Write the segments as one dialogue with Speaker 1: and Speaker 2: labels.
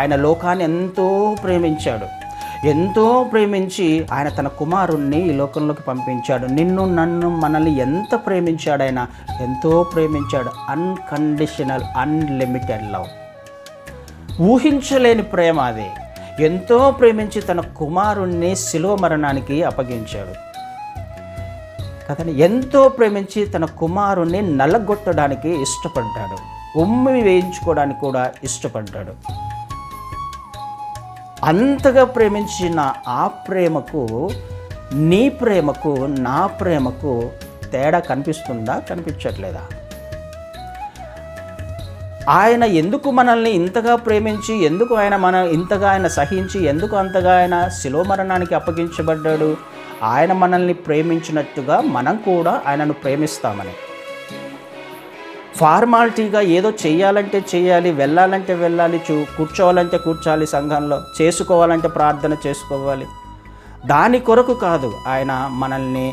Speaker 1: ఆయన లోకాన్ని ఎంతో ప్రేమించాడు. ఎంతో ప్రేమించి ఆయన తన కుమారుణ్ణి ఈ లోకంలోకి పంపించాడు. నిన్ను నన్ను మనల్ని ఎంత ప్రేమించాడు ఆయన ఎంతో ప్రేమించాడు. Unconditional unlimited love. ఊహించలేని ప్రేమ అది. ఎంతో ప్రేమించి తన కుమారుణ్ణి శిలువ మరణానికి అప్పగించాడు. కదండి ఎంతో ప్రేమించి తన కుమారుణ్ణి నలగొట్టడానికి ఇష్టపడ్డాడు. ఉమ్మి వేయించుకోవడానికి కూడా ఇష్టపడ్డాడు. అంతగా ప్రేమించిన ఆ ప్రేమకు నీ ప్రేమకు నా ప్రేమకు తేడా కనిపిస్తుందా కనిపించట్లేదా? ఆయన ఎందుకు మనల్ని ఇంతగా ప్రేమించి ఎందుకు ఆయన మన ఇంతగా ఆయన సహించి ఎందుకు అంతగా ఆయన శిలో మరణానికి అప్పగించబడ్డాడు? ఆయన మనల్ని ప్రేమించినట్టుగా మనం కూడా ఆయనను ప్రేమిస్తామని. ఫార్మాలిటీగా ఏదో చేయాలంటే చేయాలి వెళ్ళాలంటే వెళ్ళాలి చూ కూర్చోవాలంటే కూర్చోవాలి సంఘంలో చేసుకోవాలంటే ప్రార్థన చేసుకోవాలి. దాని కొరకు కాదు ఆయన మనల్ని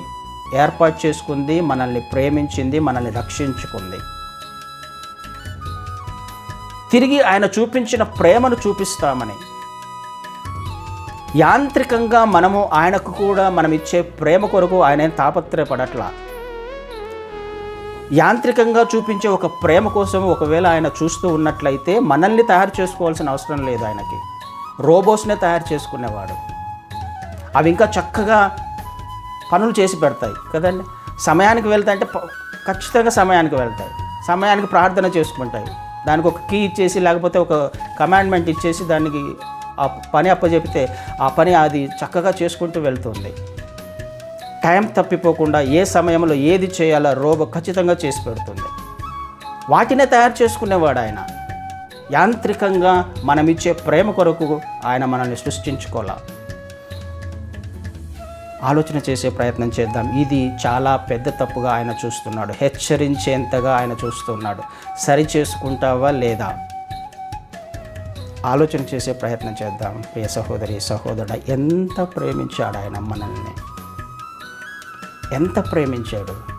Speaker 1: ఏర్పాటు చేసుకుంది మనల్ని ప్రేమించింది మనల్ని రక్షించుకుంది. తిరిగి ఆయన చూపించిన ప్రేమను చూపిస్తామని. యాంత్రికంగా మనము ఆయనకు కూడా మనం ఇచ్చే ప్రేమ కొరకు ఆయన తాపత్రయపడట్లా? యాంత్రికంగా చూపించే ఒక ప్రేమ కోసం ఒకవేళ ఆయన చూస్తూ ఉన్నట్లయితే మనల్ని తయారు చేసుకోవాల్సిన అవసరం లేదు ఆయనకి. రోబోస్నే తయారు చేసుకునేవాడు. అవి ఇంకా చక్కగా పనులు చేసి పెడతాయి కదండి. సమయానికి వెళ్తాయి అంటే ఖచ్చితంగా సమయానికి వెళ్తాయి. సమయానికి ప్రార్థన చేసుకుంటాయి. దానికి ఒక కీ ఇచ్చేసి లేకపోతే ఒక కమాండ్మెంట్ ఇచ్చేసి దానికి ఆ పని అప్పచెపితే ఆ పని అది చక్కగా చేసుకుంటూ వెళ్తుంది. టైం తప్పిపోకుండా ఏ సమయంలో ఏది చేయాలో రోబో ఖచ్చితంగా చేసి పెడుతుంది. వాటినే తయారు చేసుకునేవాడు ఆయన. యాంత్రికంగా మనం ఇచ్చే ప్రేమ కొరకు ఆయన మనల్ని సృష్టించుకోలే ఆలోచన చేసే ప్రయత్నం చేద్దాం. ఇది చాలా పెద్ద తప్పుగా ఆయన చూస్తున్నాడు. హెచ్చరించేంతగా ఆయన చూస్తున్నాడు. సరి చేసుకుంటావా లేదా? ఆలోచన చేసే ప్రయత్నం చేద్దాం. ఏ సహోదరి సహోదరుడు ఎంత ప్రేమించాడు ఆయన మనల్ని? ఎంత ప్రేమించాడు?